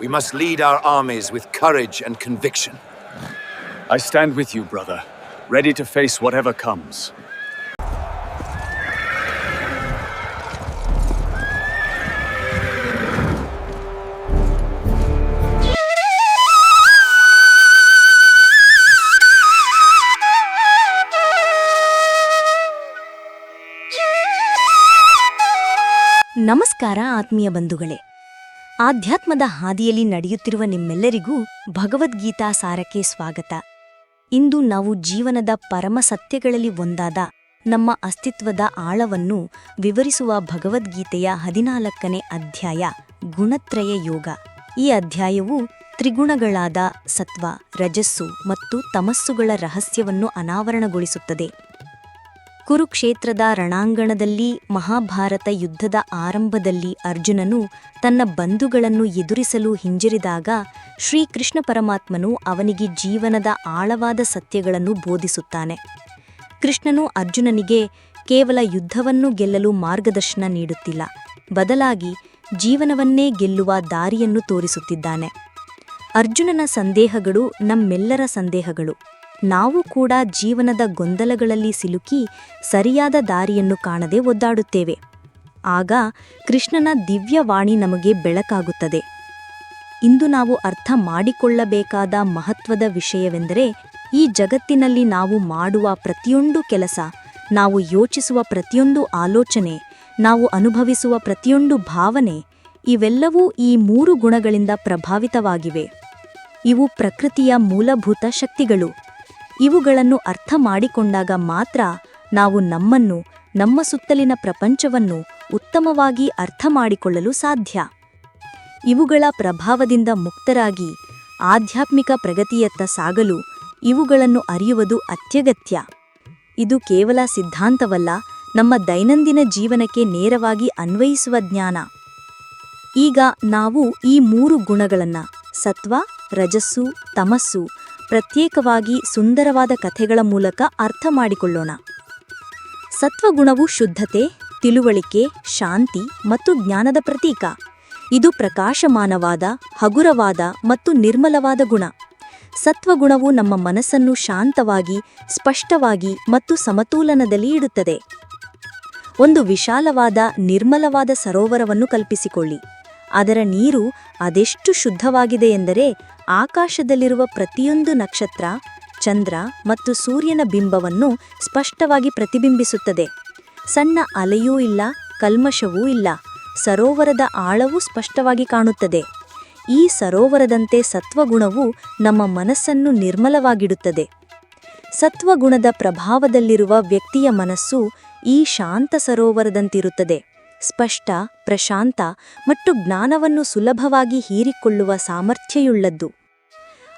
We must lead our armies with courage and conviction. I stand with you, brother, ready to face whatever comes. ನಮಸ್ಕಾರ ಆತ್ಮೀಯ ಬಂಧುಗಳೇ ಆಧ್ಯಾತ್ಮದ ಹಾದಿಯಲ್ಲಿ ನಡೆಯುತ್ತಿರುವ ನಿಮ್ಮೆಲ್ಲರಿಗೂ ಭಗವದ್ಗೀತಾ ಸಾರಕ್ಕೆ ಸ್ವಾಗತ. ಇಂದು ನಾವು ಜೀವನದ ಪರಮ ಸತ್ಯಗಳಲ್ಲಿ ಒಂದಾದ ನಮ್ಮ ಅಸ್ತಿತ್ವದ ಆಳವನ್ನು ವಿವರಿಸುವ ಭಗವದ್ಗೀತೆಯ ಹದಿನಾಲ್ಕನೇ ಅಧ್ಯಾಯ, ಗುಣತ್ರಯ ಯೋಗ. ಈ ಅಧ್ಯಾಯವು ತ್ರಿಗುಣಗಳಾದ ಸತ್ವ, ರಜಸ್ಸು ಮತ್ತು ತಮಸ್ಸುಗಳ ರಹಸ್ಯವನ್ನು ಅನಾವರಣಗೊಳಿಸುತ್ತದೆ. ಕುರುಕ್ಷೇತ್ರದ ರಣಾಂಗಣದಲ್ಲಿ ಮಹಾಭಾರತ ಯುದ್ಧದ ಆರಂಭದಲ್ಲಿ ಅರ್ಜುನನು ತನ್ನ ಬಂಧುಗಳನ್ನು ಎದುರಿಸಲು ಹಿಂಜರಿದಾಗ ಶ್ರೀಕೃಷ್ಣ ಪರಮಾತ್ಮನು ಅವನಿಗೆ ಜೀವನದ ಆಳವಾದ ಸತ್ಯಗಳನ್ನು ಬೋಧಿಸುತ್ತಾನೆ. ಕೃಷ್ಣನು ಅರ್ಜುನನಿಗೆ ಕೇವಲ ಯುದ್ಧವನ್ನು ಗೆಲ್ಲಲು ಮಾರ್ಗದರ್ಶನ ನೀಡುತ್ತಿಲ್ಲ. ಬದಲಾಗಿ ಜೀವನವನ್ನೇ ಗೆಲ್ಲುವ ದಾರಿಯನ್ನು ತೋರಿಸುತ್ತಿದ್ದಾನೆ. ಅರ್ಜುನನ ಸಂದೇಹಗಳು ನಮ್ಮೆಲ್ಲರ ಸಂದೇಹಗಳು. ನಾವು ಕೂಡ ಜೀವನದ ಗೊಂದಲಗಳಲ್ಲಿ ಸಿಲುಕಿ ಸರಿಯಾದ ದಾರಿಯನ್ನು ಕಾಣದೆ ಒದ್ದಾಡುತ್ತೇವೆ. ಆಗ ಕೃಷ್ಣನ ದಿವ್ಯವಾಣಿ ನಮಗೆ ಬೆಳಕಾಗುತ್ತದೆ. ಇಂದು ನಾವು ಅರ್ಥ ಮಾಡಿಕೊಳ್ಳಬೇಕಾದ ಮಹತ್ವದ ವಿಷಯವೆಂದರೆ ಈ ಜಗತ್ತಿನಲ್ಲಿ ನಾವು ಮಾಡುವ ಪ್ರತಿಯೊಂದು ಕೆಲಸ, ನಾವು ಯೋಚಿಸುವ ಪ್ರತಿಯೊಂದು ಆಲೋಚನೆ, ನಾವು ಅನುಭವಿಸುವ ಪ್ರತಿಯೊಂದು ಭಾವನೆ, ಇವೆಲ್ಲವೂ ಈ ಮೂರು ಗುಣಗಳಿಂದ ಪ್ರಭಾವಿತವಾಗಿವೆ. ಇವು ಪ್ರಕೃತಿಯ ಮೂಲಭೂತ ಶಕ್ತಿಗಳು. ಇವುಗಳನ್ನು ಅರ್ಥ ಮಾಡಿಕೊಂಡಾಗ ಮಾತ್ರ ನಾವು ನಮ್ಮನ್ನು, ನಮ್ಮ ಸುತ್ತಲಿನ ಪ್ರಪಂಚವನ್ನು ಉತ್ತಮವಾಗಿ ಅರ್ಥ ಮಾಡಿಕೊಳ್ಳಲು ಸಾಧ್ಯ. ಇವುಗಳ ಪ್ರಭಾವದಿಂದ ಮುಕ್ತರಾಗಿ ಆಧ್ಯಾತ್ಮಿಕ ಪ್ರಗತಿಯತ್ತ ಸಾಗಲು ಇವುಗಳನ್ನು ಅರಿಯುವುದು ಅತ್ಯಗತ್ಯ. ಇದು ಕೇವಲ ಸಿದ್ಧಾಂತವಲ್ಲ, ನಮ್ಮ ದೈನಂದಿನ ಜೀವನಕ್ಕೆ ನೇರವಾಗಿ ಅನ್ವಯಿಸುವ ಜ್ಞಾನ. ಈಗ ನಾವು ಈ ಮೂರು ಗುಣಗಳನ್ನು, ಸತ್ವ, ರಜಸ್ಸು, ತಮಸ್ಸು ಪ್ರತ್ಯೇಕವಾಗಿ ಸುಂದರವಾದ ಕಥೆಗಳ ಮೂಲಕ ಅರ್ಥ ಮಾಡಿಕೊಳ್ಳೋಣ. ಸತ್ವಗುಣವು ಶುದ್ಧತೆ, ತಿಳುವಳಿಕೆ, ಶಾಂತಿ ಮತ್ತು ಜ್ಞಾನದ ಪ್ರತೀಕ. ಇದು ಪ್ರಕಾಶಮಾನವಾದ, ಹಗುರವಾದ ಮತ್ತು ನಿರ್ಮಲವಾದ ಗುಣ. ಸತ್ವಗುಣವು ನಮ್ಮ ಮನಸ್ಸನ್ನು ಶಾಂತವಾಗಿ, ಸ್ಪಷ್ಟವಾಗಿ ಮತ್ತು ಸಮತೋಲನದಲ್ಲಿ ಇಡುತ್ತದೆ. ಒಂದು ವಿಶಾಲವಾದ, ನಿರ್ಮಲವಾದ ಸರೋವರವನ್ನು ಕಲ್ಪಿಸಿಕೊಳ್ಳಿ. ಅದರ ನೀರು ಅದೆಷ್ಟು ಶುದ್ಧವಾಗಿದೆ ಎಂದರೆ ಆಕಾಶದಲ್ಲಿರುವ ಪ್ರತಿಯೊಂದು ನಕ್ಷತ್ರ, ಚಂದ್ರ ಮತ್ತು ಸೂರ್ಯನ ಬಿಂಬವನ್ನು ಸ್ಪಷ್ಟವಾಗಿ ಪ್ರತಿಬಿಂಬಿಸುತ್ತದೆ. ಸಣ್ಣ ಅಲೆಯೂ ಇಲ್ಲ, ಕಲ್ಮಶವೂ ಇಲ್ಲ, ಸರೋವರದ ಆಳವೂ ಸ್ಪಷ್ಟವಾಗಿ ಕಾಣುತ್ತದೆ. ಈ ಸರೋವರದಂತೆ ಸತ್ವಗುಣವು ನಮ್ಮ ಮನಸ್ಸನ್ನು ನಿರ್ಮಲವಾಗಿಡುತ್ತದೆ. ಸತ್ವಗುಣದ ಪ್ರಭಾವದಲ್ಲಿರುವ ವ್ಯಕ್ತಿಯ ಮನಸ್ಸು ಈ ಶಾಂತ ಸರೋವರದಂತಿರುತ್ತದೆ. ಸ್ಪಷ್ಟ, ಪ್ರಶಾಂತ ಮತ್ತು ಜ್ಞಾನವನ್ನು ಸುಲಭವಾಗಿ ಹೀರಿಕೊಳ್ಳುವ ಸಾಮರ್ಥ್ಯಯುಳ್ಳದ್ದು.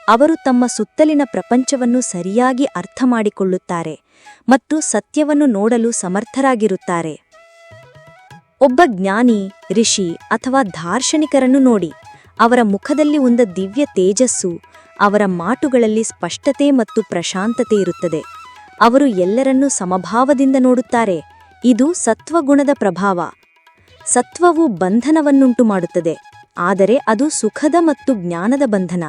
ಅವರು ತಮ್ಮ ಸುತ್ತಲಿನ ಪ್ರಪಂಚವನ್ನು ಸರಿಯಾಗಿ ಅರ್ಥ ಮಾಡಿಕೊಳ್ಳುತ್ತಾರೆ ಮತ್ತು ಸತ್ಯವನ್ನು ನೋಡಲು ಸಮರ್ಥರಾಗಿರುತ್ತಾರೆ. ಒಬ್ಬ ಜ್ಞಾನಿ ಋಷಿ ಅಥವಾ ದಾರ್ಶನಿಕರನ್ನು ನೋಡಿ, ಅವರ ಮುಖದಲ್ಲಿ ಒಂದು ದಿವ್ಯ ತೇಜಸ್ಸು, ಅವರ ಮಾಟುಗಳಲ್ಲಿ ಸ್ಪಷ್ಟತೆ ಮತ್ತು ಪ್ರಶಾಂತತೆ ಇರುತ್ತದೆ. ಅವರು ಎಲ್ಲರನ್ನೂ ಸಮಭಾವದಿಂದ ನೋಡುತ್ತಾರೆ. ಇದು ಸತ್ವಗುಣದ ಪ್ರಭಾವ. ಸತ್ವವು ಬಂಧನವನ್ನುಂಟು ಮಾಡುತ್ತದೆ, ಆದರೆ ಅದು ಸುಖದ ಮತ್ತು ಜ್ಞಾನದ ಬಂಧನ.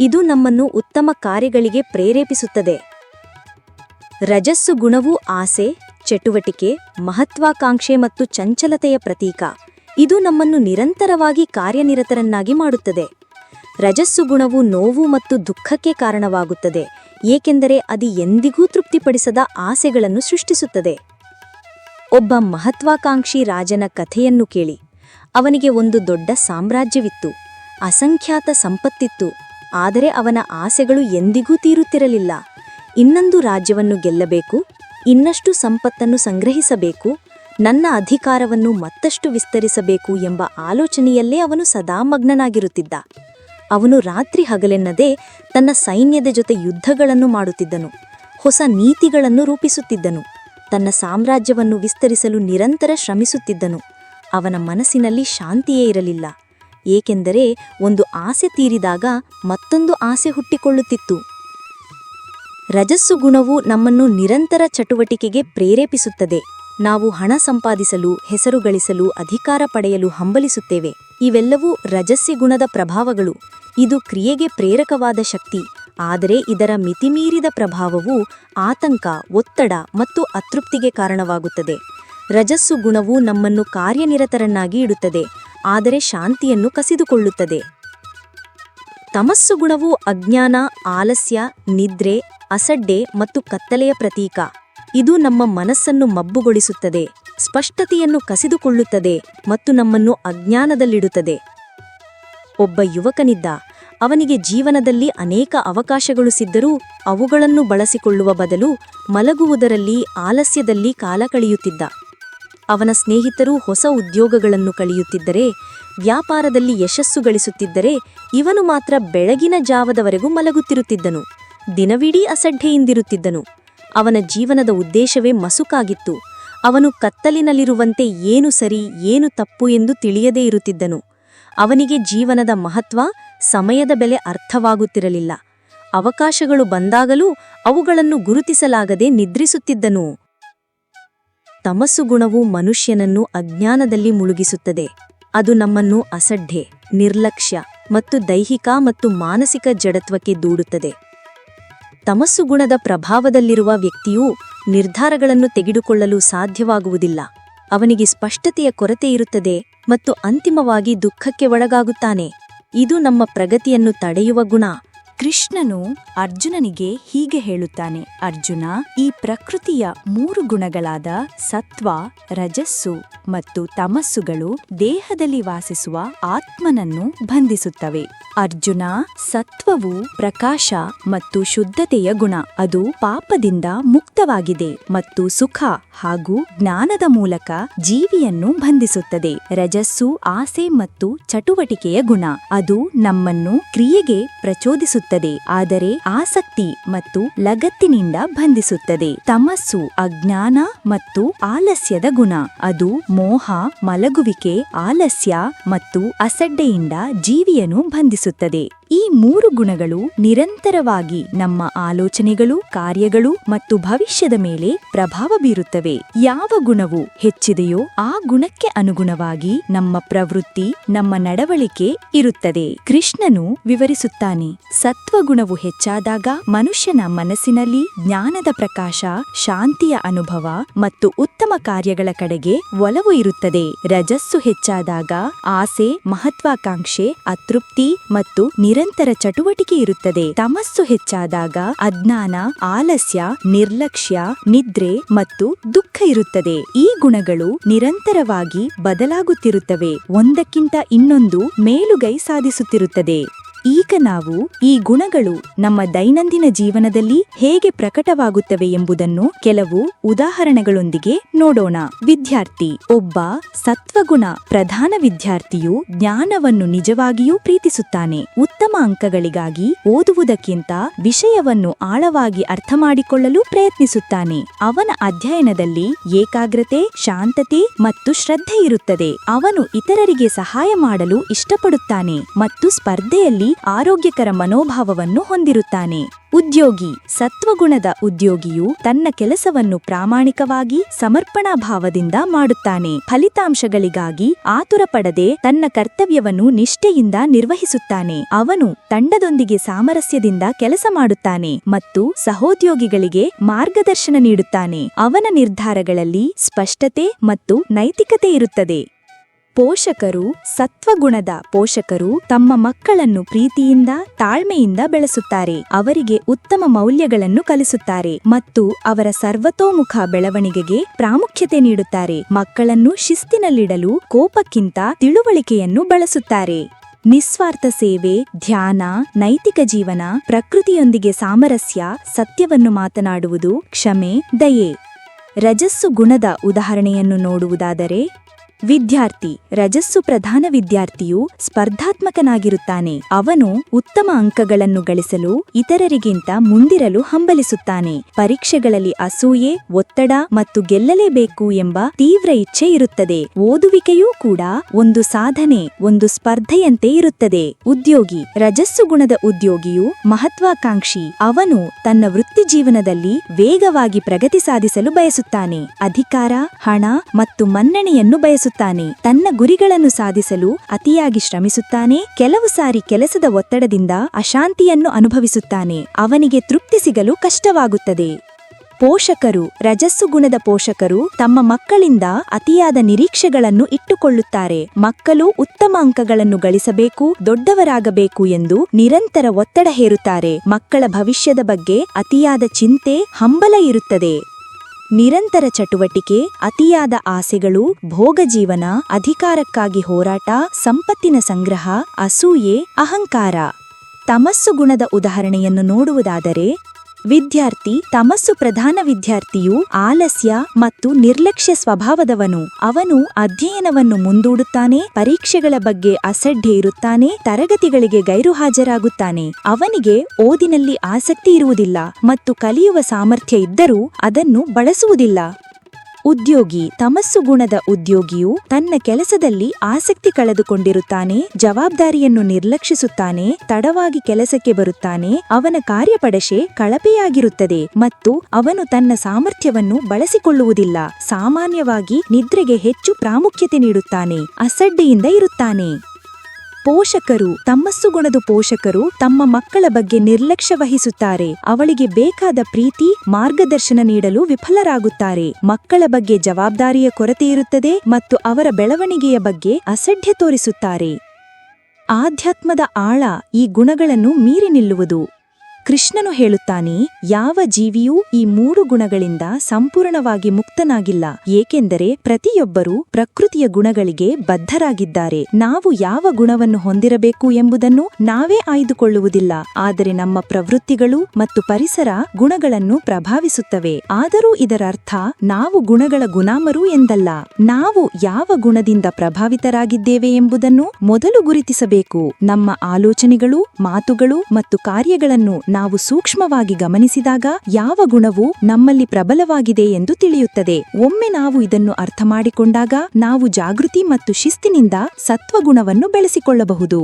ಇದು ನಮ್ಮನ್ನು ಉತ್ತಮ ಕಾರ್ಯಗಳಿಗೆ ಪ್ರೇರೇಪಿಸುತ್ತದೆ. ರಜಸ್ಸು ಗುಣವು ಆಸೆ, ಚಟುವಟಿಕೆ, ಮಹತ್ವಾಕಾಂಕ್ಷೆ ಮತ್ತು ಚಂಚಲತೆಯ ಪ್ರತೀಕ. ಇದು ನಮ್ಮನ್ನು ನಿರಂತರವಾಗಿ ಕಾರ್ಯನಿರತರನ್ನಾಗಿ ಮಾಡುತ್ತದೆ. ರಜಸ್ಸು ಗುಣವು ನೋವು ಮತ್ತು ದುಃಖಕ್ಕೆ ಕಾರಣವಾಗುತ್ತದೆ, ಏಕೆಂದರೆ ಅದು ಎಂದಿಗೂ ತೃಪ್ತಿಪಡಿಸದ ಆಸೆಗಳನ್ನು ಸೃಷ್ಟಿಸುತ್ತದೆ. ಒಬ್ಬ ಮಹತ್ವಾಕಾಂಕ್ಷಿ ರಾಜನ ಕಥೆಯನ್ನು ಕೇಳಿ. ಅವನಿಗೆ ಒಂದು ದೊಡ್ಡ ಸಾಮ್ರಾಜ್ಯವಿತ್ತು. ಅಸಂಖ್ಯಾತ ಸಂಪತ್ತಿತ್ತು. ಆದರೆ ಅವನ ಆಸೆಗಳು ಎಂದಿಗೂ ತೀರುತ್ತಿರಲಿಲ್ಲ. ಇನ್ನೊಂದು ರಾಜ್ಯವನ್ನು ಗೆಲ್ಲಬೇಕು, ಇನ್ನಷ್ಟು ಸಂಪತ್ತನ್ನು ಸಂಗ್ರಹಿಸಬೇಕು, ನನ್ನ ಅಧಿಕಾರವನ್ನು ಮತ್ತಷ್ಟು ವಿಸ್ತರಿಸಬೇಕು ಎಂಬ ಆಲೋಚನೆಯಲ್ಲೇ ಅವನು ಸದಾ ಮಗ್ನನಾಗಿರುತ್ತಿದ್ದ. ಅವನು ರಾತ್ರಿ ಹಗಲೆನ್ನದೇ ತನ್ನ ಸೈನ್ಯದ ಜೊತೆ ಯುದ್ಧಗಳನ್ನು ಮಾಡುತ್ತಿದ್ದನು. ಹೊಸ ನೀತಿಗಳನ್ನು ರೂಪಿಸುತ್ತಿದ್ದನು. ತನ್ನ ಸಾಮ್ರಾಜ್ಯವನ್ನು ವಿಸ್ತರಿಸಲು ನಿರಂತರ ಶ್ರಮಿಸುತ್ತಿದ್ದನು. ಅವನ ಮನಸ್ಸಿನಲ್ಲಿ ಶಾಂತಿಯೇ ಇರಲಿಲ್ಲ. ಏಕೆಂದರೆ ಒಂದು ಆಸೆ ತೀರಿದಾಗ ಮತ್ತೊಂದು ಆಸೆ ಹುಟ್ಟಿಕೊಳ್ಳುತ್ತಿತ್ತು. ರಜಸ್ಸು ಗುಣವು ನಮ್ಮನ್ನು ನಿರಂತರ ಚಟುವಟಿಕೆಗೆ ಪ್ರೇರೇಪಿಸುತ್ತದೆ. ನಾವು ಹಣ ಸಂಪಾದಿಸಲು, ಹೆಸರು ಗಳಿಸಲು, ಅಧಿಕಾರ ಪಡೆಯಲು ಹಂಬಲಿಸುತ್ತೇವೆ. ಇವೆಲ್ಲವೂ ರಜಸ್ಸಿ ಗುಣದ ಪ್ರಭಾವಗಳು. ಇದು ಕ್ರಿಯೆಗೆ ಪ್ರೇರಕವಾದ ಶಕ್ತಿ. ಆದರೆ ಇದರ ಮಿತಿಮೀರಿದ ಪ್ರಭಾವವು ಆತಂಕ, ಒತ್ತಡ ಮತ್ತು ಅತೃಪ್ತಿಗೆ ಕಾರಣವಾಗುತ್ತದೆ. ರಜಸ್ಸು ಗುಣವು ನಮ್ಮನ್ನು ಕಾರ್ಯನಿರತರನ್ನಾಗಿ ಇಡುತ್ತದೆ, ಆದರೆ ಶಾಂತಿಯನ್ನು ಕಸಿದುಕೊಳ್ಳುತ್ತದೆ. ತಮಸ್ಸು ಗುಣವು ಅಜ್ಞಾನ, ಆಲಸ್ಯ, ನಿದ್ರೆ, ಅಸಡ್ಡೆ ಮತ್ತು ಕತ್ತಲೆಯ ಪ್ರತೀಕ. ಇದು ನಮ್ಮ ಮನಸ್ಸನ್ನು ಮಬ್ಬುಗೊಳಿಸುತ್ತದೆ, ಸ್ಪಷ್ಟತೆಯನ್ನು ಕಸಿದುಕೊಳ್ಳುತ್ತದೆ ಮತ್ತು ನಮ್ಮನ್ನು ಅಜ್ಞಾನದಲ್ಲಿಡುತ್ತದೆ. ಒಬ್ಬ ಯುವಕನಿದ್ದ ಅವನಿಗೆ ಜೀವನದಲ್ಲಿ ಅನೇಕ ಅವಕಾಶಗಳು ಸಿದ್ದರೂ ಅವುಗಳನ್ನು ಬಳಸಿಕೊಳ್ಳುವ ಬದಲು ಮಲಗುವುದರಲ್ಲಿ ಆಲಸ್ಯದಲ್ಲಿ ಕಾಲ ಕಳೆಯುತ್ತಿದ್ದ. ಅವನ ಸ್ನೇಹಿತರು ಹೊಸ ಉದ್ಯೋಗಗಳನ್ನು ಕಳೆಯುತ್ತಿದ್ದರೆ ವ್ಯಾಪಾರದಲ್ಲಿ ಯಶಸ್ಸು ಗಳಿಸುತ್ತಿದ್ದರೆ ಇವನು ಮಾತ್ರ ಬೆಳಗಿನ ಜಾವದವರೆಗೂ ಮಲಗುತ್ತಿರುತ್ತಿದ್ದನು, ದಿನವಿಡೀ ಅಸಡ್ಡೆಯಿಂದಿರುತ್ತಿದ್ದನು. ಅವನ ಜೀವನದ ಉದ್ದೇಶವೇ ಮಸುಕಾಗಿತ್ತು. ಅವನು ಕತ್ತಲಿನಲ್ಲಿರುವಂತೆ ಏನು ಸರಿ, ಏನು ತಪ್ಪು ಎಂದು ತಿಳಿಯದೇ ಇರುತ್ತಿದ್ದನು. ಅವನಿಗೆ ಜೀವನದ ಮಹತ್ವ, ಸಮಯದ ಬೆಲೆ ಅರ್ಥವಾಗುತ್ತಿರಲಿಲ್ಲ. ಅವಕಾಶಗಳು ಬಂದಾಗಲೂ ಅವುಗಳನ್ನು ಗುರುತಿಸಲಾಗದೆ ನಿದ್ರಿಸುತ್ತಿದ್ದನು. ತಮಸ್ಸುಗುಣವು ಮನುಷ್ಯನನ್ನು ಅಜ್ಞಾನದಲ್ಲಿ ಮುಳುಗಿಸುತ್ತದೆ. ಅದು ನಮ್ಮನ್ನು ಅಸಡ್ಡೆ, ನಿರ್ಲಕ್ಷ್ಯ ಮತ್ತು ದೈಹಿಕ ಮತ್ತು ಮಾನಸಿಕ ಜಡತ್ವಕ್ಕೆ ದೂಡುತ್ತದೆ. ತಮಸ್ಸುಗುಣದ ಪ್ರಭಾವದಲ್ಲಿರುವ ವ್ಯಕ್ತಿಯು ನಿರ್ಧಾರಗಳನ್ನು ತೆಗೆದುಕೊಳ್ಳಲು ಸಾಧ್ಯವಾಗುವುದಿಲ್ಲ. ಅವನಿಗೆ ಸ್ಪಷ್ಟತೆಯ ಕೊರತೆ ಇರುತ್ತದೆ ಮತ್ತು ಅಂತಿಮವಾಗಿ ದುಃಖಕ್ಕೆ ಒಳಗಾಗುತ್ತಾನೆ. ಇದು ನಮ್ಮ ಪ್ರಗತಿಯನ್ನು ತಡೆಯುವ ಗುಣ. ಕೃಷ್ಣನು ಅರ್ಜುನನಿಗೆ ಹೀಗೆ ಹೇಳುತ್ತಾನೆ, ಅರ್ಜುನ, ಈ ಪ್ರಕೃತಿಯ ಮೂರು ಗುಣಗಳಾದ ಸತ್ವ, ರಜಸ್ಸು ಮತ್ತು ತಮಸ್ಸುಗಳು ದೇಹದಲ್ಲಿ ವಾಸಿಸುವ ಆತ್ಮನನ್ನು ಬಂಧಿಸುತ್ತವೆ. ಅರ್ಜುನ, ಸತ್ವವು ಪ್ರಕಾಶ ಮತ್ತು ಶುದ್ಧತೆಯ ಗುಣ, ಅದು ಪಾಪದಿಂದ ಮುಕ್ತವಾಗಿದೆ ಮತ್ತು ಸುಖ ಹಾಗೂ ಜ್ಞಾನದ ಮೂಲಕ ಜೀವಿಯನ್ನು ಬಂಧಿಸುತ್ತದೆ. ರಜಸ್ಸು ಆಸೆ ಮತ್ತು ಚಟುವಟಿಕೆಯ ಗುಣ, ಅದು ನಮ್ಮನ್ನು ಕ್ರಿಯೆಗೆ ಪ್ರಚೋದಿಸುತ್ತದೆ. ಆದರೆ ಆಸಕ್ತಿ ಮತ್ತು ಲಗತ್ತಿನಿಂದ ಬಂಧಿಸುತ್ತದೆ. ತಮಸ್ಸು ಅಜ್ಞಾನ ಮತ್ತು ಆಲಸ್ಯದ ಗುಣ. ಅದು ಮೋಹ, ಮಲಗುವಿಕೆ, ಆಲಸ್ಯ ಮತ್ತು ಅಸಡ್ಡೆಯಿಂದ ಜೀವಿಯನ್ನು ಬಂಧಿಸುತ್ತದೆ. ಈ ಮೂರು ಗುಣಗಳು ನಿರಂತರವಾಗಿ ನಮ್ಮ ಆಲೋಚನೆಗಳು, ಕಾರ್ಯಗಳು ಮತ್ತು ಭವಿಷ್ಯದ ಮೇಲೆ ಪ್ರಭಾವ ಬೀರುತ್ತವೆ. ಯಾವ ಗುಣವು ಹೆಚ್ಚಿದೆಯೋ ಆ ಗುಣಕ್ಕೆ ಅನುಗುಣವಾಗಿ ನಮ್ಮ ಪ್ರವೃತ್ತಿ, ನಮ್ಮ ನಡವಳಿಕೆ ಇರುತ್ತದೆ. ಕೃಷ್ಣನು ವಿವರಿಸುತ್ತಾನೆ, ಸತ್ವಗುಣವು ಹೆಚ್ಚಾದಾಗ ಮನುಷ್ಯನ ಮನಸ್ಸಿನಲ್ಲಿ ಜ್ಞಾನದ ಪ್ರಕಾಶ, ಶಾಂತಿಯ ಅನುಭವ ಮತ್ತು ಉತ್ತಮ ಕಾರ್ಯಗಳ ಕಡೆಗೆ ಒಲವು ಇರುತ್ತದೆ. ರಜಸ್ಸು ಹೆಚ್ಚಾದಾಗ ಆಸೆ, ಮಹತ್ವಾಕಾಂಕ್ಷೆ, ಅತೃಪ್ತಿ ಮತ್ತು ನಿರಂತರ ಚಟುವಟಿಕೆ ಇರುತ್ತದೆ. ತಮಸ್ಸು ಹೆಚ್ಚಾದಾಗ ಅಜ್ಞಾನ, ಆಲಸ್ಯ, ನಿರ್ಲಕ್ಷ್ಯ, ನಿದ್ರೆ ಮತ್ತು ದುಃಖ ಇರುತ್ತದೆ. ಈ ಗುಣಗಳು ನಿರಂತರವಾಗಿ ಬದಲಾಗುತ್ತಿರುತ್ತವೆ. ಒಂದಕ್ಕಿಂತ ಇನ್ನೊಂದು ಮೇಲುಗೈ ಸಾಧಿಸುತ್ತಿರುತ್ತದೆ. ಈಗ ನಾವು ಈ ಗುಣಗಳು ನಮ್ಮ ದೈನಂದಿನ ಜೀವನದಲ್ಲಿ ಹೇಗೆ ಪ್ರಕಟವಾಗುತ್ತವೆ ಎಂಬುದನ್ನು ಕೆಲವು ಉದಾಹರಣೆಗಳೊಂದಿಗೆ ನೋಡೋಣ. ವಿದ್ಯಾರ್ಥಿ, ಒಬ್ಬ ಸತ್ವಗುಣ ಪ್ರಧಾನ ವಿದ್ಯಾರ್ಥಿಯು ಜ್ಞಾನವನ್ನು ನಿಜವಾಗಿಯೂ ಪ್ರೀತಿಸುತ್ತಾನೆ. ಉತ್ತಮ ಅಂಕಗಳಿಗಾಗಿ ಓದುವುದಕ್ಕಿಂತ ವಿಷಯವನ್ನು ಆಳವಾಗಿ ಅರ್ಥಮಾಡಿಕೊಳ್ಳಲು ಪ್ರಯತ್ನಿಸುತ್ತಾನೆ. ಅವನ ಅಧ್ಯಯನದಲ್ಲಿ ಏಕಾಗ್ರತೆ, ಶಾಂತತೆ ಮತ್ತು ಶ್ರದ್ಧೆ ಇರುತ್ತದೆ. ಅವನು ಇತರರಿಗೆ ಸಹಾಯ ಮಾಡಲು ಇಷ್ಟಪಡುತ್ತಾನೆ ಮತ್ತು ಸ್ಪರ್ಧೆಯಲ್ಲಿ ಆರೋಗ್ಯಕರ ಮನೋಭಾವವನ್ನು ಹೊಂದಿರುತ್ತಾನೆ. ಉದ್ಯೋಗಿ ಸತ್ವಗುಣದ ಉದ್ಯೋಗಿಯು ತನ್ನ ಕೆಲಸವನ್ನು ಪ್ರಾಮಾಣಿಕವಾಗಿ ಸಮರ್ಪಣಾ ಭಾವದಿಂದ ಮಾಡುತ್ತಾನೆ. ಫಲಿತಾಂಶಗಳಿಗಾಗಿ ಆತುರ ಪಡದೆ ತನ್ನ ಕರ್ತವ್ಯವನ್ನು ನಿಷ್ಠೆಯಿಂದ ನಿರ್ವಹಿಸುತ್ತಾನೆ. ಅವನು ತಂಡದೊಂದಿಗೆ ಸಾಮರಸ್ಯದಿಂದ ಕೆಲಸ ಮಾಡುತ್ತಾನೆ ಮತ್ತು ಸಹೋದ್ಯೋಗಿಗಳಿಗೆ ಮಾರ್ಗದರ್ಶನ ನೀಡುತ್ತಾನೆ. ಅವನ ನಿರ್ಧಾರಗಳಲ್ಲಿ ಸ್ಪಷ್ಟತೆ ಮತ್ತು ನೈತಿಕತೆ ಇರುತ್ತದೆ. ಪೋಷಕರು ಸತ್ವಗುಣದ ಪೋಷಕರು ತಮ್ಮ ಮಕ್ಕಳನ್ನು ಪ್ರೀತಿಯಿಂದ, ತಾಳ್ಮೆಯಿಂದ ಬೆಳೆಸುತ್ತಾರೆ. ಅವರಿಗೆ ಉತ್ತಮ ಮೌಲ್ಯಗಳನ್ನು ಕಲಿಸುತ್ತಾರೆ ಮತ್ತು ಅವರ ಸರ್ವತೋಮುಖ ಬೆಳವಣಿಗೆಗೆ ಪ್ರಾಮುಖ್ಯತೆ ನೀಡುತ್ತಾರೆ. ಮಕ್ಕಳನ್ನು ಶಿಸ್ತಿನಲ್ಲಿಡಲು ಕೋಪಕ್ಕಿಂತ ತಿಳುವಳಿಕೆಯನ್ನು ಬಳಸುತ್ತಾರೆ. ನಿಸ್ವಾರ್ಥ ಸೇವೆ, ಧ್ಯಾನ, ನೈತಿಕ ಜೀವನ, ಪ್ರಕೃತಿಯೊಂದಿಗೆ ಸಾಮರಸ್ಯ, ಸತ್ಯವನ್ನು ಮಾತನಾಡುವುದು ಕ್ಷಮೆ, ದಯೆ. ರಜಸ್ಸು ಗುಣದ ಉದಾಹರಣೆಯನ್ನು ನೋಡುವುದಾದರೆ ವಿದ್ಯಾರ್ಥಿ, ರಜಸ್ಸು ಪ್ರಧಾನ ವಿದ್ಯಾರ್ಥಿಯು ಸ್ಪರ್ಧಾತ್ಮಕನಾಗಿರುತ್ತಾನೆ. ಅವನು ಉತ್ತಮ ಅಂಕಗಳನ್ನು ಗಳಿಸಲು, ಇತರರಿಗಿಂತ ಮುಂದಿರಲು ಹಂಬಲಿಸುತ್ತಾನೆ. ಪರೀಕ್ಷೆಗಳಲ್ಲಿ ಅಸೂಯೆ, ಒತ್ತಡ ಮತ್ತು ಗೆಲ್ಲಲೇಬೇಕು ಎಂಬ ತೀವ್ರ ಇಚ್ಛೆ ಇರುತ್ತದೆ. ಓದುವಿಕೆಯೂ ಕೂಡ ಒಂದು ಸಾಧನೆ, ಒಂದು ಸ್ಪರ್ಧೆಯಂತೆ ಇರುತ್ತದೆ. ಉದ್ಯೋಗಿ, ರಜಸ್ಸು ಗುಣದ ಉದ್ಯೋಗಿಯು ಮಹತ್ವಾಕಾಂಕ್ಷಿ. ಅವನು ತನ್ನ ವೃತ್ತಿ ಜೀವನದಲ್ಲಿ ವೇಗವಾಗಿ ಪ್ರಗತಿ ಸಾಧಿಸಲು ಬಯಸುತ್ತಾನೆ. ಅಧಿಕಾರ, ಹಣ ಮತ್ತು ಮನ್ನಣೆಯನ್ನು ಬಯಸುತ್ತಾನೆ. ತನ್ನ ಗುರಿಗಳನ್ನು ಸಾಧಿಸಲು ಅತಿಯಾಗಿ ಶ್ರಮಿಸುತ್ತಾನೆ. ಕೆಲವು ಸಾರಿ ಕೆಲಸದ ಒತ್ತಡದಿಂದ ಅಶಾಂತಿಯನ್ನು ಅನುಭವಿಸುತ್ತಾನೆ. ಅವನಿಗೆ ತೃಪ್ತಿ ಸಿಗಲು ಕಷ್ಟವಾಗುತ್ತದೆ. ಪೋಷಕರು, ರಜಸ್ಸು ಗುಣದ ಪೋಷಕರು ತಮ್ಮ ಮಕ್ಕಳಿಂದ ಅತಿಯಾದ ನಿರೀಕ್ಷೆಗಳನ್ನು ಇಟ್ಟುಕೊಳ್ಳುತ್ತಾರೆ. ಮಕ್ಕಳು ಉತ್ತಮ ಅಂಕಗಳನ್ನು ಗಳಿಸಬೇಕು, ದೊಡ್ಡವರಾಗಬೇಕು ಎಂದು ನಿರಂತರ ಒತ್ತಡ ಹೇರುತ್ತಾರೆ. ಮಕ್ಕಳ ಭವಿಷ್ಯದ ಬಗ್ಗೆ ಅತಿಯಾದ ಚಿಂತೆ, ಹಂಬಲ ಇರುತ್ತದೆ. ನಿರಂತರ ಚಟುವಟಿಕೆ, ಅತಿಯಾದ ಆಸೆಗಳು ಭೋಗಜೀವನ ಅಧಿಕಾರಕ್ಕಾಗಿ ಹೋರಾಟ, ಸಂಪತ್ತಿನ ಸಂಗ್ರಹ, ಅಸೂಯೆ, ಅಹಂಕಾರ. ತಮಸ್ಸು ಗುಣದ ಉದಾಹರಣೆಯನ್ನು ನೋಡುವುದಾದರೆ ವಿದ್ಯಾರ್ಥಿ ತಮಸ್ಸು ಪ್ರಧಾನ ವಿದ್ಯಾರ್ಥಿಯು ಆಲಸ್ಯ ಮತ್ತು ನಿರ್ಲಕ್ಷ್ಯ ಸ್ವಭಾವದವನು. ಅವನು ಅಧ್ಯಯನವನ್ನು ಮುಂದೂಡುತ್ತಾನೆ, ಪರೀಕ್ಷೆಗಳ ಬಗ್ಗೆ ಅಸಡ್ಡೆ ಇರುತ್ತಾನೆ, ತರಗತಿಗಳಿಗೆ ಗೈರು ಹಾಜರಾಗುತ್ತಾನೆ ಅವನಿಗೆ ಓದಿನಲ್ಲಿ ಆಸಕ್ತಿ ಇರುವುದಿಲ್ಲ ಮತ್ತು ಕಲಿಯುವ ಸಾಮರ್ಥ್ಯ ಇದ್ದರೂ ಅದನ್ನು ಬಳಸುವುದಿಲ್ಲ. ಉದ್ಯೋಗಿ ತಮಸ್ಸು ಗುಣದ ಉದ್ಯೋಗಿಯು ತನ್ನ ಕೆಲಸದಲ್ಲಿ ಆಸಕ್ತಿ ಕಳೆದುಕೊಂಡಿರುತ್ತಾನೆ, ಜವಾಬ್ದಾರಿಯನ್ನು ನಿರ್ಲಕ್ಷಿಸುತ್ತಾನೆ, ತಡವಾಗಿ ಕೆಲಸಕ್ಕೆ ಬರುತ್ತಾನೆ, ಅವನ ಕಾರ್ಯಪಡಶೆ ಕಳಪೆಯಾಗಿರುತ್ತದೆ ಮತ್ತು ಅವನು ತನ್ನ ಸಾಮರ್ಥ್ಯವನ್ನು ಬಳಸಿಕೊಳ್ಳುವುದಿಲ್ಲ, ಸಾಮಾನ್ಯವಾಗಿ ನಿದ್ರೆಗೆ ಹೆಚ್ಚು ಪ್ರಾಮುಖ್ಯತೆ ನೀಡುತ್ತಾನೆ, ಅಸಡ್ಡೆಯಿಂದ ಇರುತ್ತಾನೆ. ಪೋಷಕರು, ತಮ್ಮಸ್ಸು ಗುಣದ ಪೋಷಕರು ತಮ್ಮ ಮಕ್ಕಳ ಬಗ್ಗೆ ನಿರ್ಲಕ್ಷ್ಯ ವಹಿಸುತ್ತಾರೆ. ಅವಳಿಗೆ ಬೇಕಾದ ಪ್ರೀತಿ, ಮಾರ್ಗದರ್ಶನ ನೀಡಲು ವಿಫಲರಾಗುತ್ತಾರೆ. ಮಕ್ಕಳ ಬಗ್ಗೆ ಜವಾಬ್ದಾರಿಯ ಕೊರತೆ ಇರುತ್ತದೆ ಮತ್ತು ಅವರ ಬೆಳವಣಿಗೆಯ ಬಗ್ಗೆ ಅಸಡ್ಡೆ ತೋರಿಸುತ್ತಾರೆ. ಆಧ್ಯಾತ್ಮದ ಆಳ ಈ ಗುಣಗಳನ್ನು ಮೀರಿ ನಿಲ್ಲುವುದು. ಕೃಷ್ಣನು ಹೇಳುತ್ತಾನೆ, ಯಾವ ಜೀವಿಯೂ ಈ ಮೂರು ಗುಣಗಳಿಂದ ಸಂಪೂರ್ಣವಾಗಿ ಮುಕ್ತನಾಗಿಲ್ಲ, ಏಕೆಂದರೆ ಪ್ರತಿಯೊಬ್ಬರೂ ಪ್ರಕೃತಿಯ ಗುಣಗಳಿಗೆ ಬದ್ಧರಾಗಿದ್ದಾರೆ. ನಾವು ಯಾವ ಗುಣವನ್ನು ಹೊಂದಿರಬೇಕು ಎಂಬುದನ್ನು ನಾವೇ ಆಯ್ದುಕೊಳ್ಳುವುದಿಲ್ಲ, ಆದರೆ ನಮ್ಮ ಪ್ರವೃತ್ತಿಗಳು ಮತ್ತು ಪರಿಸರ ಗುಣಗಳನ್ನು ಪ್ರಭಾವಿಸುತ್ತವೆ. ಆದರೂ ಇದರರ್ಥ, ನಾವು ಗುಣಗಳ ಗುಣಾಮರು ಎಂದಲ್ಲ, ನಾವು ಯಾವ ಗುಣದಿಂದ ಪ್ರಭಾವಿತರಾಗಿದ್ದೇವೆ ಎಂಬುದನ್ನು ಮೊದಲು ಗುರುತಿಸಬೇಕು. ನಮ್ಮ ಆಲೋಚನೆಗಳು, ಮಾತುಗಳು ಮತ್ತು ಕಾರ್ಯಗಳನ್ನು ನಾವು ಸೂಕ್ಷ್ಮವಾಗಿ ಗಮನಿಸಿದಾಗ ಯಾವ ಗುಣವು ನಮ್ಮಲ್ಲಿ ಪ್ರಬಲವಾಗಿದೆ ಎಂದು ತಿಳಿಯುತ್ತದೆ. ಒಮ್ಮೆ ನಾವು ಇದನ್ನು ಅರ್ಥ ಮಾಡಿಕೊಂಡಾಗ ನಾವು ಜಾಗೃತಿ ಮತ್ತು ಶಿಸ್ತಿನಿಂದ ಸತ್ವಗುಣವನ್ನು ಬೆಳೆಸಿಕೊಳ್ಳಬಹುದು.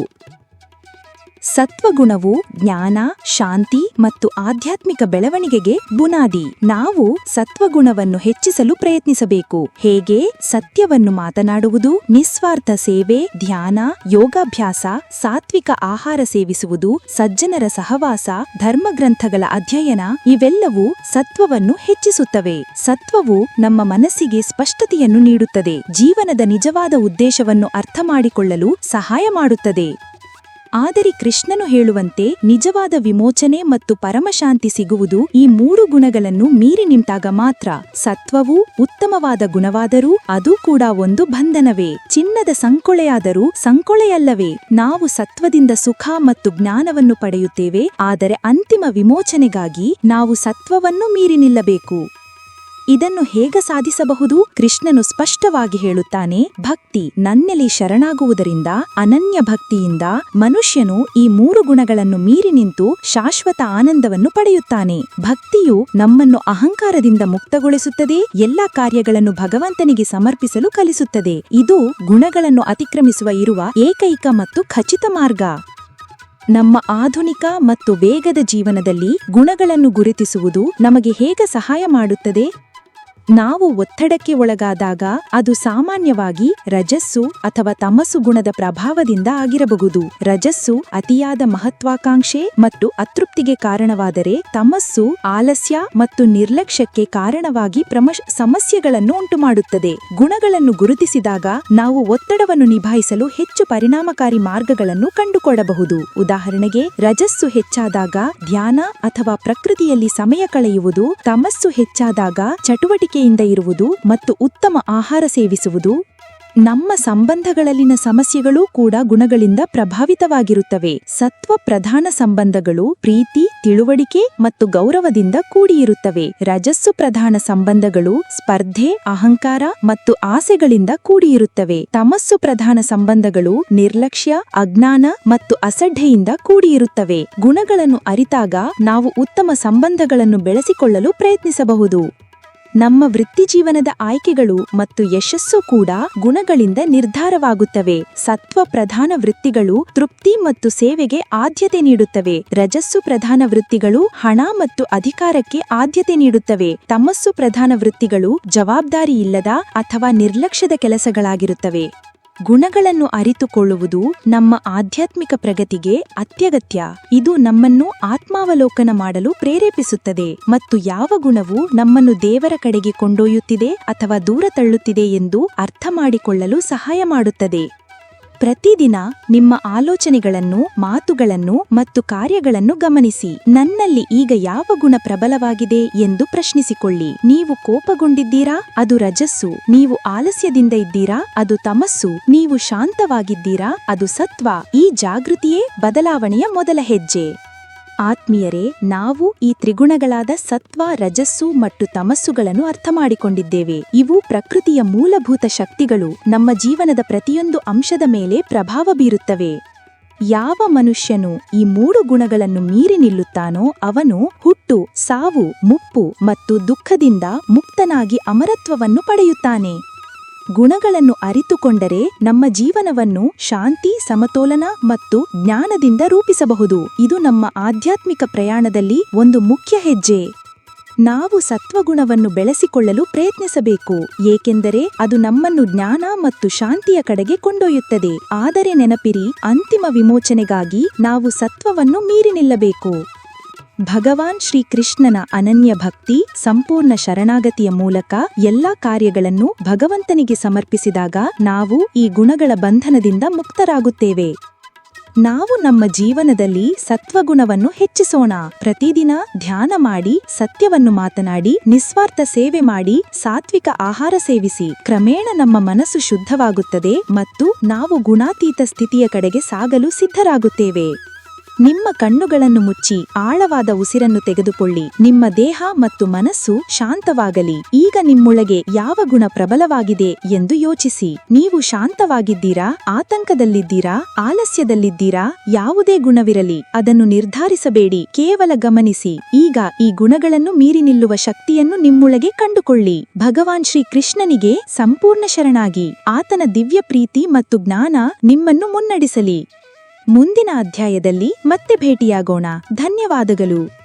ಸತ್ವಗುಣವು ಜ್ಞಾನ, ಶಾಂತಿ ಮತ್ತು ಆಧ್ಯಾತ್ಮಿಕ ಬೆಳವಣಿಗೆಗೆ ಬುನಾದಿ. ನಾವು ಸತ್ವಗುಣವನ್ನು ಹೆಚ್ಚಿಸಲು ಪ್ರಯತ್ನಿಸಬೇಕು. ಹೇಗೆ? ಸತ್ಯವನ್ನು ಮಾತನಾಡುವುದು, ನಿಸ್ವಾರ್ಥ ಸೇವೆ, ಧ್ಯಾನ, ಯೋಗಾಭ್ಯಾಸ, ಸಾತ್ವಿಕ ಆಹಾರ ಸೇವಿಸುವುದು, ಸಜ್ಜನರ ಸಹವಾಸ, ಧರ್ಮಗ್ರಂಥಗಳ ಅಧ್ಯಯನ, ಇವೆಲ್ಲವೂ ಸತ್ವವನ್ನು ಹೆಚ್ಚಿಸುತ್ತವೆ. ಸತ್ವವು ನಮ್ಮ ಮನಸ್ಸಿಗೆ ಸ್ಪಷ್ಟತೆಯನ್ನು ನೀಡುತ್ತದೆ. ಜೀವನದ ನಿಜವಾದ ಉದ್ದೇಶವನ್ನು ಅರ್ಥ ಮಾಡಿಕೊಳ್ಳಲು ಸಹಾಯ ಮಾಡುತ್ತದೆ. ಆದರೆ ಕೃಷ್ಣನು ಹೇಳುವಂತೆ ನಿಜವಾದ ವಿಮೋಚನೆ ಮತ್ತು ಪರಮಶಾಂತಿ ಸಿಗುವುದು ಈ ಮೂರು ಗುಣಗಳನ್ನು ಮೀರಿ ನಿಂತಾಗ ಮಾತ್ರ. ಸತ್ವವು ಉತ್ತಮವಾದ ಗುಣವಾದರೂ ಅದು ಕೂಡ ಒಂದು ಬಂಧನವೇ. ಚಿನ್ನದ ಸಂಕೊಳೆಯಾದರೂ ಸಂಕೊಳೆಯಲ್ಲವೇ. ನಾವು ಸತ್ವದಿಂದ ಸುಖ ಮತ್ತು ಜ್ಞಾನವನ್ನು ಪಡೆಯುತ್ತೇವೆ, ಆದರೆ ಅಂತಿಮ ವಿಮೋಚನೆಗಾಗಿ ನಾವು ಸತ್ವವನ್ನು ಮೀರಿ ನಿಲ್ಲಬೇಕು. ಇದನ್ನು ಹೇಗೆ ಸಾಧಿಸಬಹುದು? ಕೃಷ್ಣನು ಸ್ಪಷ್ಟವಾಗಿ ಹೇಳುತ್ತಾನೆ, ಭಕ್ತಿ ನನ್ನೆಲಿ ಶರಣಾಗುವುದರಿಂದ, ಅನನ್ಯ ಭಕ್ತಿಯಿಂದ ಮನುಷ್ಯನು ಈ ಮೂರು ಗುಣಗಳನ್ನು ಮೀರಿ ನಿಂತು ಶಾಶ್ವತ ಆನಂದವನ್ನು ಪಡೆಯುತ್ತಾನೆ. ಭಕ್ತಿಯು ನಮ್ಮನ್ನು ಅಹಂಕಾರದಿಂದ ಮುಕ್ತಗೊಳಿಸುತ್ತದೆ, ಎಲ್ಲ ಕಾರ್ಯಗಳನ್ನು ಭಗವಂತನಿಗೆ ಸಮರ್ಪಿಸಲು ಕಲಿಸುತ್ತದೆ. ಇದು ಗುಣಗಳನ್ನು ಅತಿಕ್ರಮಿಸುವ ಇರುವ ಏಕೈಕ ಮತ್ತು ಖಚಿತ ಮಾರ್ಗ. ನಮ್ಮ ಆಧುನಿಕ ಮತ್ತು ವೇಗದ ಜೀವನದಲ್ಲಿ ಗುಣಗಳನ್ನು ಗುರುತಿಸುವುದು ನಮಗೆ ಹೇಗೆ ಸಹಾಯ ಮಾಡುತ್ತದೆ? ನಾವು ಒತ್ತಡಕ್ಕೆ ಒಳಗಾದಾಗ ಅದು ಸಾಮಾನ್ಯವಾಗಿ ರಜಸ್ಸು ಅಥವಾ ತಮಸ್ಸು ಗುಣದ ಪ್ರಭಾವದಿಂದ ಆಗಿರಬಹುದು. ರಜಸ್ಸು ಅತಿಯಾದ ಮಹತ್ವಾಕಾಂಕ್ಷೆ ಮತ್ತು ಅತೃಪ್ತಿಗೆ ಕಾರಣವಾದರೆ ತಮಸ್ಸು ಆಲಸ್ಯ ಮತ್ತು ನಿರ್ಲಕ್ಷ್ಯಕ್ಕೆ ಕಾರಣವಾಗಿ ಪ್ರಮಶ್ ಸಮಸ್ಯೆಗಳನ್ನು ಉಂಟುಮಾಡುತ್ತದೆ. ಗುಣಗಳನ್ನು ಗುರುತಿಸಿದಾಗ ನಾವು ಒತ್ತಡವನ್ನು ನಿಭಾಯಿಸಲು ಹೆಚ್ಚು ಪರಿಣಾಮಕಾರಿ ಮಾರ್ಗಗಳನ್ನು ಕಂಡುಕೊಳ್ಳಬಹುದು ಉದಾಹರಣೆಗೆ, ರಜಸ್ಸು ಹೆಚ್ಚಾದಾಗ ಧ್ಯಾನ ಅಥವಾ ಪ್ರಕೃತಿಯಲ್ಲಿ ಸಮಯ ಕಳೆಯುವುದು, ತಮಸ್ಸು ಹೆಚ್ಚಾದಾಗ ಚಟುವಟಿಕೆಯಿಂದ ಇರುವುದು ಮತ್ತು ಉತ್ತಮ ಆಹಾರ ಸೇವಿಸುವುದು ನಮ್ಮ ಸಂಬಂಧಗಳಲ್ಲಿನ ಸಮಸ್ಯೆಗಳೂ ಕೂಡ ಗುಣಗಳಿಂದ ಪ್ರಭಾವಿತವಾಗಿರುತ್ತವೆ. ಸತ್ವ ಪ್ರಧಾನ ಸಂಬಂಧಗಳು ಪ್ರೀತಿ, ತಿಳುವಳಿಕೆ ಮತ್ತು ಗೌರವದಿಂದ ಕೂಡಿಯಿರುತ್ತವೆ ರಜಸ್ಸು ಪ್ರಧಾನ ಸಂಬಂಧಗಳು ಸ್ಪರ್ಧೆ, ಅಹಂಕಾರ ಮತ್ತು ಆಸೆಗಳಿಂದ ಕೂಡಿಯಿರುತ್ತವೆ ತಮಸ್ಸು ಪ್ರಧಾನ ಸಂಬಂಧಗಳು ನಿರ್ಲಕ್ಷ್ಯ, ಅಜ್ಞಾನ ಮತ್ತು ಅಸಡ್ಡೆಯಿಂದ ಕೂಡಿಯಿರುತ್ತವೆ ಗುಣಗಳನ್ನು ಅರಿತಾಗ ನಾವು ಉತ್ತಮ ಸಂಬಂಧಗಳನ್ನು ಬೆಳೆಸಿಕೊಳ್ಳಲು ಪ್ರಯತ್ನಿಸಬಹುದು. ನಮ್ಮ ವೃತ್ತಿಜೀವನದ ಆಯ್ಕೆಗಳು ಮತ್ತು ಯಶಸ್ಸು ಕೂಡ ಗುಣಗಳಿಂದ ನಿರ್ಧಾರವಾಗುತ್ತವೆ. ಸತ್ವ ಪ್ರಧಾನ ವೃತ್ತಿಗಳು ತೃಪ್ತಿ ಮತ್ತು ಸೇವೆಗೆ ಆದ್ಯತೆ ನೀಡುತ್ತವೆ. ರಜಸ್ಸು ಪ್ರಧಾನ ವೃತ್ತಿಗಳು ಹಣ ಮತ್ತು ಅಧಿಕಾರಕ್ಕೆ ಆದ್ಯತೆ ನೀಡುತ್ತವೆ. ತಮಸ್ಸು ಪ್ರಧಾನ ವೃತ್ತಿಗಳು ಜವಾಬ್ದಾರಿ ಇಲ್ಲದ ಅಥವಾ ನಿರ್ಲಕ್ಷ್ಯದ ಕೆಲಸಗಳಾಗಿರುತ್ತವೆ. ಗುಣಗಳನ್ನು ಅರಿತುಕೊಳ್ಳುವುದು ನಮ್ಮ ಆಧ್ಯಾತ್ಮಿಕ ಪ್ರಗತಿಗೆ ಅತ್ಯಗತ್ಯ. ಇದು ನಮ್ಮನ್ನು ಆತ್ಮಾವಲೋಕನ ಮಾಡಲು ಪ್ರೇರೇಪಿಸುತ್ತದೆ ಮತ್ತು ಯಾವ ಗುಣವು ನಮ್ಮನ್ನು ದೇವರ ಕಡೆಗೆ ಕೊಂಡೊಯ್ಯುತ್ತಿದೆ ಅಥವಾ ದೂರ ತಳ್ಳುತ್ತಿದೆ ಎಂದು ಅರ್ಥ ಮಾಡಿಕೊಳ್ಳಲು ಸಹಾಯ ಮಾಡುತ್ತದೆ. ಪ್ರತಿದಿನ ನಿಮ್ಮ ಆಲೋಚನೆಗಳನ್ನು, ಮಾತುಗಳನ್ನು ಮತ್ತು ಕಾರ್ಯಗಳನ್ನು ಗಮನಿಸಿ. ನನ್ನಲ್ಲಿ ಈಗ ಯಾವ ಗುಣ ಪ್ರಬಲವಾಗಿದೆ ಎಂದು ಪ್ರಶ್ನಿಸಿಕೊಳ್ಳಿ. ನೀವು ಕೋಪಗೊಂಡಿದ್ದೀರಾ? ಅದು ರಜಸ್ಸು. ನೀವು ಆಲಸ್ಯದಿಂದ ಇದ್ದೀರಾ? ಅದು ತಮಸ್ಸು. ನೀವು ಶಾಂತವಾಗಿದ್ದೀರಾ? ಅದು ಸತ್ವ. ಈ ಜಾಗೃತಿಯೇ ಬದಲಾವಣೆಯ ಮೊದಲ ಹೆಜ್ಜೆ. ಆತ್ಮೀಯರೇ, ನಾವು ಈ ತ್ರಿಗುಣಗಳಾದ ಸತ್ವ, ರಜಸ್ಸು ಮತ್ತು ತಮಸ್ಸುಗಳನ್ನು ಅರ್ಥಮಾಡಿಕೊಂಡಿದ್ದೇವೆ. ಇವು ಪ್ರಕೃತಿಯ ಮೂಲಭೂತ ಶಕ್ತಿಗಳು. ನಮ್ಮ ಜೀವನದ ಪ್ರತಿಯೊಂದು ಅಂಶದ ಮೇಲೆ ಪ್ರಭಾವ ಬೀರುತ್ತವೆ. ಯಾವ ಮನುಷ್ಯನು ಈ ಮೂರು ಗುಣಗಳನ್ನು ಮೀರಿ ನಿಲ್ಲುತ್ತಾನೋ, ಅವನು ಹುಟ್ಟು, ಸಾವು, ಮುಪ್ಪು ಮತ್ತು ದುಃಖದಿಂದ ಮುಕ್ತನಾಗಿ ಅಮರತ್ವವನ್ನು ಪಡೆಯುತ್ತಾನೆ. ಗುಣಗಳನ್ನು ಅರಿತುಕೊಂಡರೆ ನಮ್ಮ ಜೀವನವನ್ನು ಶಾಂತಿ, ಸಮತೋಲನ ಮತ್ತು ಜ್ಞಾನದಿಂದ ರೂಪಿಸಬಹುದು. ಇದು ನಮ್ಮ ಆಧ್ಯಾತ್ಮಿಕ ಪ್ರಯಾಣದಲ್ಲಿ ಒಂದು ಮುಖ್ಯ ಹೆಜ್ಜೆ. ನಾವು ಸತ್ವಗುಣವನ್ನು ಬೆಳೆಸಿಕೊಳ್ಳಲು ಪ್ರಯತ್ನಿಸಬೇಕು. ಏಕೆಂದರೆ ಅದು ನಮ್ಮನ್ನು ಜ್ಞಾನ ಮತ್ತು ಶಾಂತಿಯ ಕಡೆಗೆ ಕೊಂಡೊಯ್ಯುತ್ತದೆ. ಆದರೆ ನೆನಪಿರಿ, ಅಂತಿಮ ವಿಮೋಚನೆಗಾಗಿ ನಾವು ಸತ್ವವನ್ನು ಮೀರಿ ನಿಲ್ಲಬೇಕು. ಭಗವಾನ್ ಶ್ರೀಕೃಷ್ಣನ ಅನನ್ಯ ಭಕ್ತಿ, ಸಂಪೂರ್ಣ ಶರಣಾಗತಿಯ ಮೂಲಕ ಎಲ್ಲಾ ಕಾರ್ಯಗಳನ್ನು ಭಗವಂತನಿಗೆ ಸಮರ್ಪಿಸಿದಾಗ ನಾವು ಈ ಗುಣಗಳ ಬಂಧನದಿಂದ ಮುಕ್ತರಾಗುತ್ತೇವೆ. ನಾವು ನಮ್ಮ ಜೀವನದಲ್ಲಿ ಸತ್ವಗುಣವನ್ನು ಹೆಚ್ಚಿಸೋಣ. ಪ್ರತಿದಿನ ಧ್ಯಾನ ಮಾಡಿ, ಸತ್ಯವನ್ನು ಮಾತನಾಡಿ, ನಿಸ್ವಾರ್ಥ ಸೇವೆ ಮಾಡಿ, ಸಾತ್ವಿಕ ಆಹಾರ ಸೇವಿಸಿ. ಕ್ರಮೇಣ ನಮ್ಮ ಮನಸ್ಸು ಶುದ್ಧವಾಗುತ್ತದೆ ಮತ್ತು ನಾವು ಗುಣಾತೀತ ಸ್ಥಿತಿಯ ಕಡೆಗೆ ಸಾಗಲು ಸಿದ್ಧರಾಗುತ್ತೇವೆ. ನಿಮ್ಮ ಕಣ್ಣುಗಳನ್ನು ಮುಚ್ಚಿ ಆಳವಾದ ಉಸಿರನ್ನು ತೆಗೆದುಕೊಳ್ಳಿ. ನಿಮ್ಮ ದೇಹ ಮತ್ತು ಮನಸ್ಸು ಶಾಂತವಾಗಲಿ. ಈಗ ನಿಮ್ಮೊಳಗೆ ಯಾವ ಗುಣ ಪ್ರಬಲವಾಗಿದೆ ಎಂದು ಯೋಚಿಸಿ. ನೀವು ಶಾಂತವಾಗಿದ್ದೀರಾ? ಆತಂಕದಲ್ಲಿದ್ದೀರಾ? ಆಲಸ್ಯದಲ್ಲಿದ್ದೀರಾ? ಯಾವುದೇ ಗುಣವಿರಲಿ. ಅದನ್ನು ನಿರ್ಧಾರಿಸಬೇಡಿ. ಕೇವಲ ಗಮನಿಸಿ. ಈಗ ಈ ಗುಣಗಳನ್ನು ಮೀರಿ ನಿಲ್ಲುವ ಶಕ್ತಿಯನ್ನು ನಿಮ್ಮೊಳಗೆ ಕಂಡುಕೊಳ್ಳಿ. ಭಗವಾನ್ ಶ್ರೀ ಕೃಷ್ಣನಿಗೆ ಸಂಪೂರ್ಣ ಶರಣಾಗಿ. ಆತನ ದಿವ್ಯ ಪ್ರೀತಿ ಮತ್ತು ಜ್ಞಾನ ನಿಮ್ಮನ್ನು ಮುನ್ನಡೆಸಲಿ. ಮುಂದಿನ ಅಧ್ಯಾಯದಲ್ಲಿ ಮತ್ತೆ ಭೇಟಿಯಾಗೋಣ. ಧನ್ಯವಾದಗಳು.